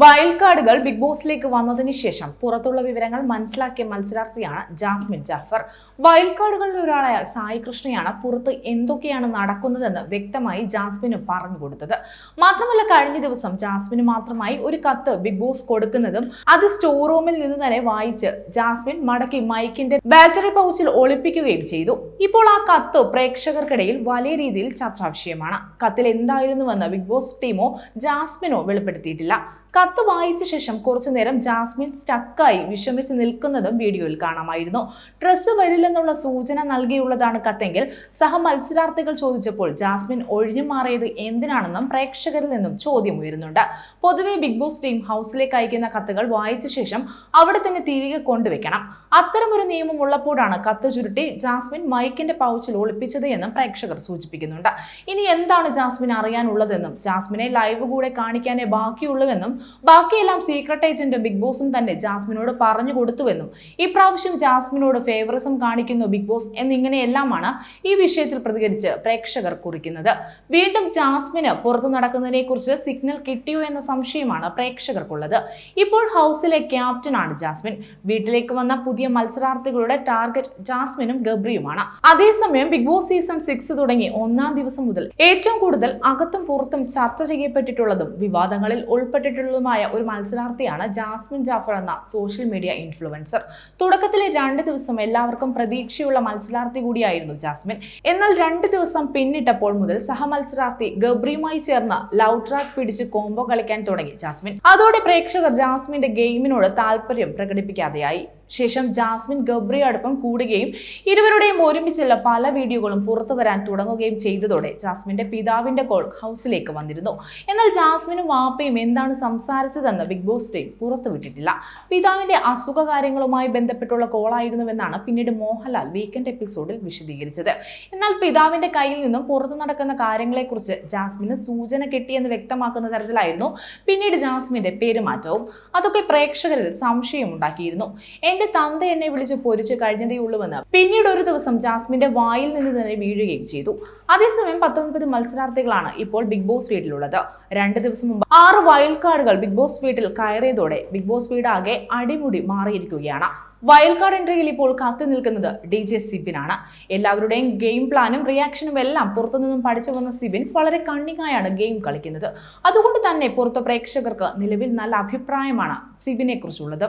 Wild കാർഡുകൾ big ബോസിലേക്ക് വന്നതിന് ശേഷം പുറത്തുള്ള വിവരങ്ങൾ മനസ്സിലാക്കിയ മത്സരാർത്ഥിയാണ് ജാസ്മിൻ ജാഫർ. വൈൽഡ് കാർഡുകളിൽ ഒരാളായ സായി കൃഷ്ണയാണ് പുറത്ത് എന്തൊക്കെയാണ് നടക്കുന്നതെന്ന് വ്യക്തമായി ജാസ്മിന് പറഞ്ഞു കൊടുത്തത്. മാത്രമല്ല കഴിഞ്ഞ ദിവസം ജാസ്മിന് മാത്രമായി ഒരു കത്ത് ബിഗ് ബോസ് കൊടുക്കുന്നതും അത് സ്റ്റോർ റൂമിൽ നിന്ന് തന്നെ വായിച്ച് ജാസ്മിൻ മടക്കി മൈക്കിന്റെ ബാറ്ററി പൗച്ചിൽ ഒളിപ്പിക്കുകയും ചെയ്തു. ഇപ്പോൾ ആ കത്ത് പ്രേക്ഷകർക്കിടയിൽ വലിയ രീതിയിൽ ചർച്ചാ വിഷയമാണ്. കത്തിൽ എന്തായിരുന്നുവെന്ന് ബിഗ് ബോസ് ടീമോ ജാസ്മിനോ വെളിപ്പെടുത്തിയിട്ടില്ല. കത്ത് വായിച്ച ശേഷം കുറച്ചു നേരം ജാസ്മിൻ സ്റ്റക്കായി വിഷമിച്ച് നിൽക്കുന്നതും വീഡിയോയിൽ കാണാമായിരുന്നു. ഡ്രസ്സ് വരില്ലെന്നുള്ള സൂചന നൽകിയുള്ളതാണ് കത്തെങ്കിൽ സഹ മത്സരാർത്ഥികൾ ചോദിച്ചപ്പോൾ ജാസ്മിൻ ഒഴിഞ്ഞു മാറിയത് എന്തിനാണെന്നും പ്രേക്ഷകരിൽ നിന്നും ചോദ്യം ഉയരുന്നുണ്ട്. പൊതുവെ ബിഗ് ബോസ് ടീം ഹൗസിലേക്ക് അയക്കുന്ന കത്തുകൾ വായിച്ച ശേഷം അവിടെ തന്നെ തിരികെ കൊണ്ടുവയ്ക്കണം അത്തരമൊരു നിയമം ഉള്ളപ്പോഴാണ് കത്ത് ചുരുട്ടി ജാസ്മിൻ മൈക്കിന്റെ പൗച്ചിൽ ഒളിപ്പിച്ചത് എന്നും പ്രേക്ഷകർ സൂചിപ്പിക്കുന്നുണ്ട്. ഇനി എന്താണ് ജാസ്മിൻ അറിയാനുള്ളതെന്നും ജാസ്മിനെ ലൈവ് കൂടെ കാണിക്കാനേ ബാക്കിയുള്ളൂവെന്നും ബാക്കിയെല്ലാം സീക്രട്ട് ഏജന്റും ബിഗ് ബോസും തന്നെ ജാസ്മിനോട് പറഞ്ഞു കൊടുത്തുവെന്നും ഇപ്രാവശ്യം ജാസ്മിനോട് ഫേവറിസം കാണിക്കുന്നു ബിഗ് ബോസ് എന്നിങ്ങനെയെല്ലാമാണ് ഈ വിഷയത്തിൽ പ്രതികരിച്ച് പ്രേക്ഷകർ കുറിക്കുന്നത്. വീണ്ടും ജാസ്മിന് പുറത്തു നടക്കുന്നതിനെ കുറിച്ച് സിഗ്നൽ കിട്ടിയോ എന്ന സംശയമാണ് പ്രേക്ഷകർക്കുള്ളത്. ഇപ്പോൾ ഹൗസിലെ ക്യാപ്റ്റനാണ് ജാസ്മിൻ. വീട്ടിലേക്ക് വന്ന പുതിയ മത്സരാർത്ഥികളുടെ ടാർഗറ്റ് ജാസ്മിനും ഗബ്രിയുമാണ്. അതേസമയം ബിഗ് ബോസ് സീസൺ സിക്സ് തുടങ്ങി ഒന്നാം ദിവസം മുതൽ ഏറ്റവും കൂടുതൽ അകത്തും പുറത്തും ചർച്ച ചെയ്യപ്പെട്ടിട്ടുള്ളതും വിവാദങ്ങളിൽ ഉൾപ്പെട്ടിട്ടുള്ളതുമായ ഒരു മത്സരാർത്ഥിയാണ് ജാസ്മിൻ ജാഫർ എന്ന സോഷ്യൽ മീഡിയ ഇൻഫ്ലുവൻസർ തുടക്കത്തിലെ രണ്ട് ദിവസം എല്ലാവർക്കും പ്രതീക്ഷയുള്ള മത്സരാർത്ഥി കൂടിയായിരുന്നു ജാസ്മിൻ. എന്നാൽ രണ്ട് ദിവസം പിന്നിട്ടപ്പോൾ മുതൽ സഹമത്സരാർത്ഥി ഗബ്രിയുമായി ചേർന്ന് ലവ് ട്രാക്ക് പിടിച്ച് കോംബോ കളിക്കാൻ തുടങ്ങി ജാസ്മിൻ. അതോടെ പ്രേക്ഷകർ ജാസ്മിന്റെ ഗെയിമിനോട് താല്പര്യം പ്രകടിപ്പിക്കാതെയായി. ശേഷം ജാസ്മിൻ ഗബ്രിയോടൊപ്പം കൂടുകയും ഇരുവരുടെയും ഒരുമിച്ചുള്ള പല വീഡിയോകളും പുറത്തു വരാൻ തുടങ്ങുകയും ചെയ്തതോടെ ജാസ്മിന്റെ പിതാവിന്റെ കോൾ ഹൗസിലേക്ക് വന്നിരുന്നു. എന്നാൽ ജാസ്മിനും വാപ്പയും എന്താണ് സംസാരിച്ചതെന്ന് ബിഗ് ബോസ് ടീം പുറത്തുവിട്ടിട്ടില്ല പിതാവിന്റെ അസുഖ കാര്യങ്ങളുമായി ബന്ധപ്പെട്ടുള്ള കോളായിരുന്നുവെന്നാണ് പിന്നീട് മോഹൻലാൽ വീക്കെൻഡ് എപ്പിസോഡിൽ വിശദീകരിച്ചത്. എന്നാൽ പിതാവിന്റെ കയ്യിൽ നിന്നും പുറത്തു നടക്കുന്ന കാര്യങ്ങളെക്കുറിച്ച് ജാസ്മിന് സൂചന കിട്ടിയെന്ന് വ്യക്തമാക്കുന്ന തരത്തിലായിരുന്നു പിന്നീട് ജാസ്മിന്റെ പെരുമാറ്റവും. അതൊക്കെ പ്രേക്ഷകരിൽ സംശയം സംശയമുണ്ടാക്കിയിരുന്നു എന്റെ തന്ത എന്നെ വിളിച്ച് പൊരിച്ച് കഴിഞ്ഞതേ ഉള്ളൂവെന്ന് പിന്നീട് ഒരു ദിവസം ജാസ്മിന്റെ വായിൽ നിന്ന് തന്നെ വീഴുകയും ചെയ്തു. അതേസമയം പത്തൊൻപത് മത്സരാർത്ഥികളാണ് ഇപ്പോൾ ബിഗ് ബോസ് വീട്ടിലുള്ളത്. രണ്ട് ദിവസം മുമ്പ് ആറ് വൈൽഡ് കാർഡുകൾ ബിഗ് ബോസ് വീട്ടിൽ കയറിയതോടെ ബിഗ് ബോസ് വീടാകെ അടിമുടി മാറിയിരിക്കുകയാണ്. വൈൽഡ് കാർഡ് എൻട്രിയിൽ ഇപ്പോൾ കാത്തു നിൽക്കുന്നത് ഡി ജെ സിബിനാണ്. എല്ലാവരുടെയും ഗെയിം പ്ലാനും റിയാക്ഷനും എല്ലാം പുറത്തുനിന്നും പഠിച്ചു വന്ന സിബിൻ വളരെ കണ്ണിങ്ങായാണ് ഗെയിം കളിക്കുന്നത്. അതുകൊണ്ട് തന്നെ പുറത്ത് പ്രേക്ഷകർക്ക് നിലവിൽ നല്ല അഭിപ്രായമാണ് സിബിനെ കുറിച്ചുള്ളത്